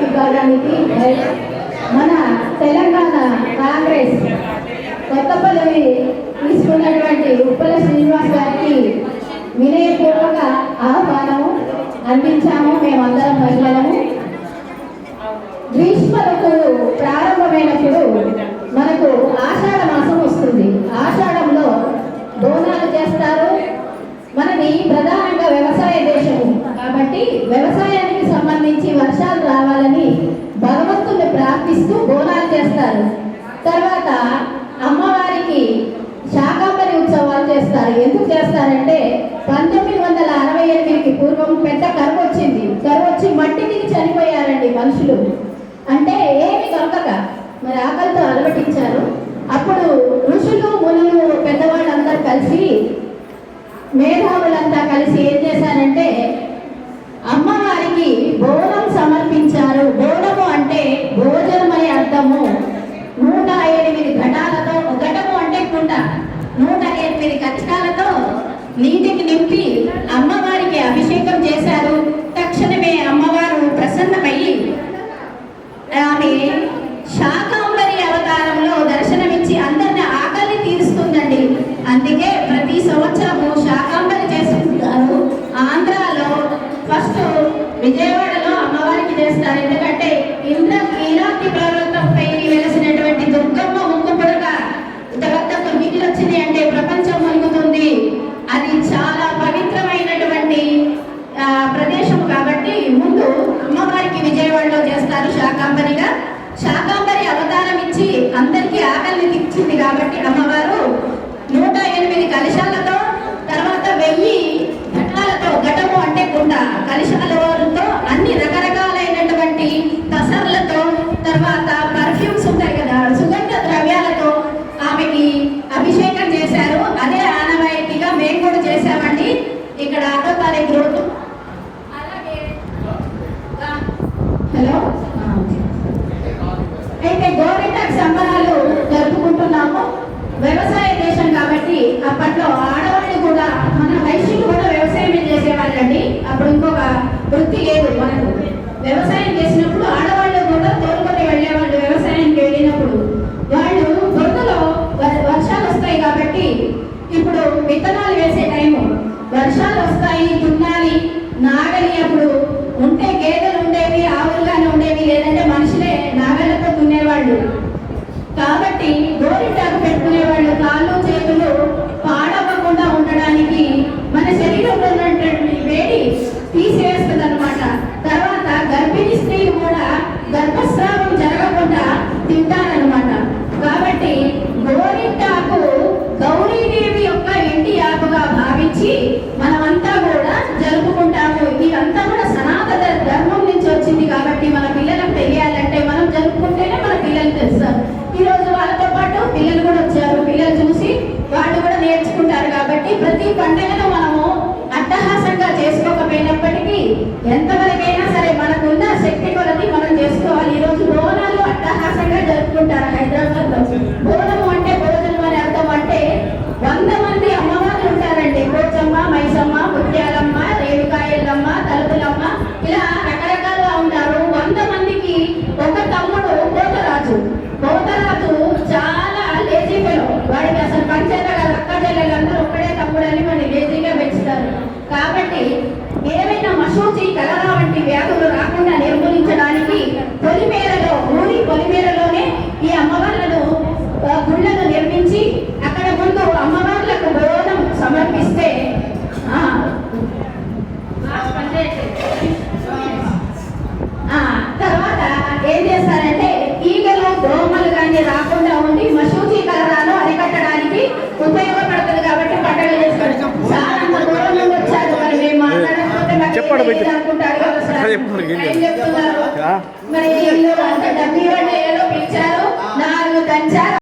విభాగానికి మన తెలంగాణ కాంగ్రెస్ కొత్త పదవి తీసుకున్నటువంటి ఉప్పల శ్రీనివాస్ గారికి వినయపూర్వక ఆహ్వానము అందించాము మేమందరం మహిళలము. గ్రీష్మ ఋతువు ప్రారంభమైనప్పుడు మనకు ఆషాఢ మాసం వస్తుంది. ఆషాఢంలో బోనాలు చేస్తారు. మనని ప్రధాన వ్యవసాయ దేశము. కాబట్టి వ్యవసాయానికి సంబంధించి వర్షాలు రావాలని భగవంతుని ప్రార్థిస్తూ బోనాలు చేస్తారు. తర్వాత అమ్మవారికి శాకాంబరి ఉత్సవాలు చేస్తారు. ఎందుకు చేస్తారంటే పంతొమ్మిది వందల అరవై ఎనిమిదికి పూర్వం పెద్ద కరువు వచ్చింది. కరువు వచ్చి మట్టి దిగి చనిపోయారండి మనుషులు. అంటే ఏమి దొరకక. మరి ఆకలితో అలవటించారు. అప్పుడు ఋషులు మునులు పెద్దవాళ్ళందరూ కలిసి మేధావులంతా కలిసి ఏం చేశారంటే అమ్మవారికి బోనం సమర్పించారు. బోనము అంటే భోజనం అనే అర్థము. నూట ఎనిమిది ఘటాలతో ఘటము అంటే కుండ. నూట ఎనిమిది కచకాలతో నీటికి నింపి అమ్మవారికి అభిషేకం చేశారు. తక్షణమే అమ్మవారు ప్రసన్నమయ్యి ఆమె వృత్తి లేదు మనకు వ్యవసాయం కూడా గర్భస్రావం జరగకుండా తింటారనమాట కాబట్టి గోరింటాకు బోధము అంటే భోజనం అనే అర్థం అంటే వంద మంది అమ్మవార్లు ఉంటారండి. పోచమ్మ మైసమ్మ ముత్యాలమ్మ రేణుకాయలమ్మ తలుపులమ్మ. ఇలా రకరకాలుగా ఉంటారు వంద మందికి ఒక తమ్ముడు కోతరాజు కోతరాజు చాలా లేజీ ఫెలో వాడికి అసలు పంచేత అక్క చెల్లెలందరూ ఒక్కడే తమ్ముడు అని వాడిని లేజీగా పెంచుతారు. కాబట్టి ఏమైనా మసూచి కలరా వంటి వ్యాధులు ఏం ఏం చెప్తున్నారు